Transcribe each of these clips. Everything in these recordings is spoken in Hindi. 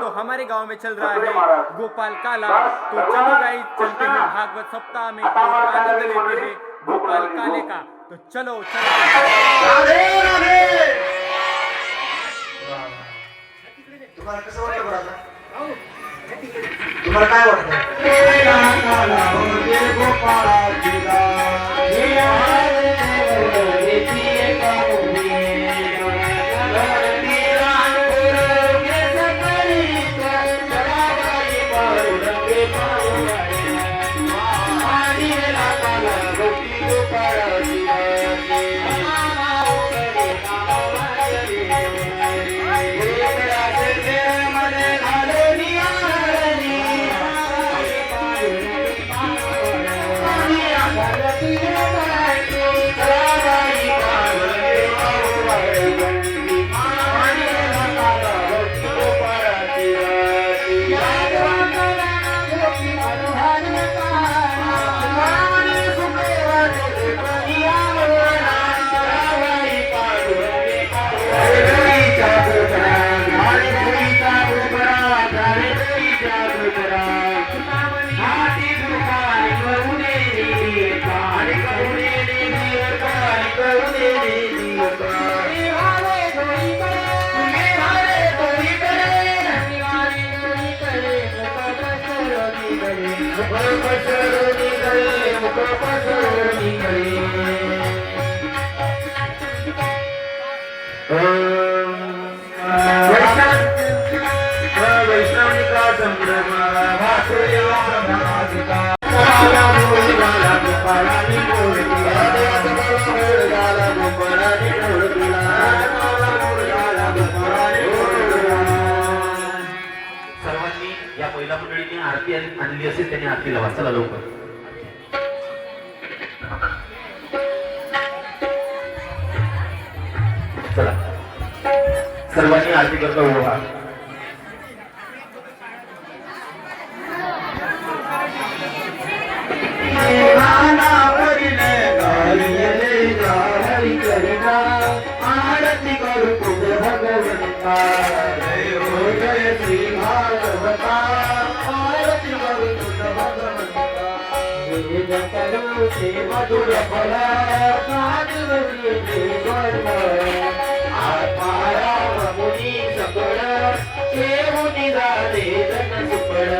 तो हमारे गाँव में चल रहा है गोपाल काला। तो चलो गाइस चलते हैं भागवत सप्ताह में। तो आनंद लेते हैं गोपाल काले का। तो चलो चलो। तुम्हाला कसं वाटतं உபசரணிகளே உபசரணிகளே आणली असेल त्यांनी आरती लावा चला लवकर चला। सर्वांनी आरती करता उभं. आरती करू भगवंता जय हो తుది మధుర బల సాధువని జీవన ఆత్మారాముని సపడ దేవుని రాధే ధన సుపడ.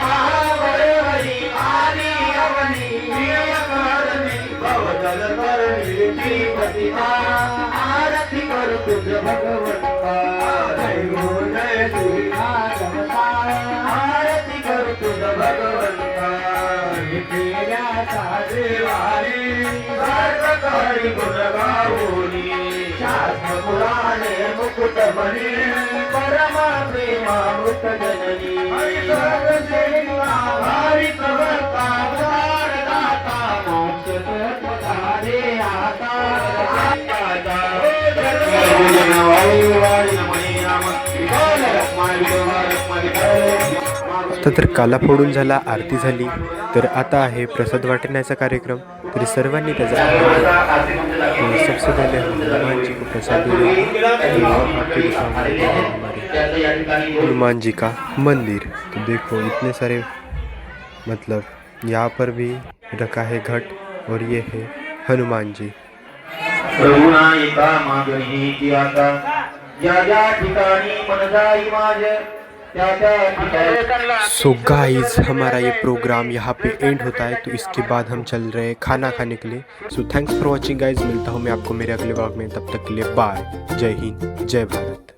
పావరవని ఆది అవని వీరకారణి భవదల తరణి శ్రీపతి ఆరతి కరుతు భగవంతా జయ జయ శ్రీనాథ मुलगावोनी शास्त्र पुराणे मुकुट मणी परमा प्रेमा मृत जननी आता तर काला फोडून झाला आरती झाली. तर आता आहे प्रसाद वाटण्याचा कार्यक्रम. तरी सर्वांनी त्याचा सबसे पहिले हनुमानजी को प्रसाद हनुमान जी का मंदिर? तो देखो इतने सारे मतलब यहाँ पर भी रखा है घट और ये है हनुमान जी या या ठिकाणी मन so सो गाइस हमारा ये प्रोग्राम यहाँ पे एंड होता है तो इसके बाद हम चल रहे हैं खाना खाने के लिए। So thanks for watching guys मिलता हूँ मैं आपको मेरे अगले ब्लॉग में। तब तक के लिए बाय जय हिंद, जय भारत।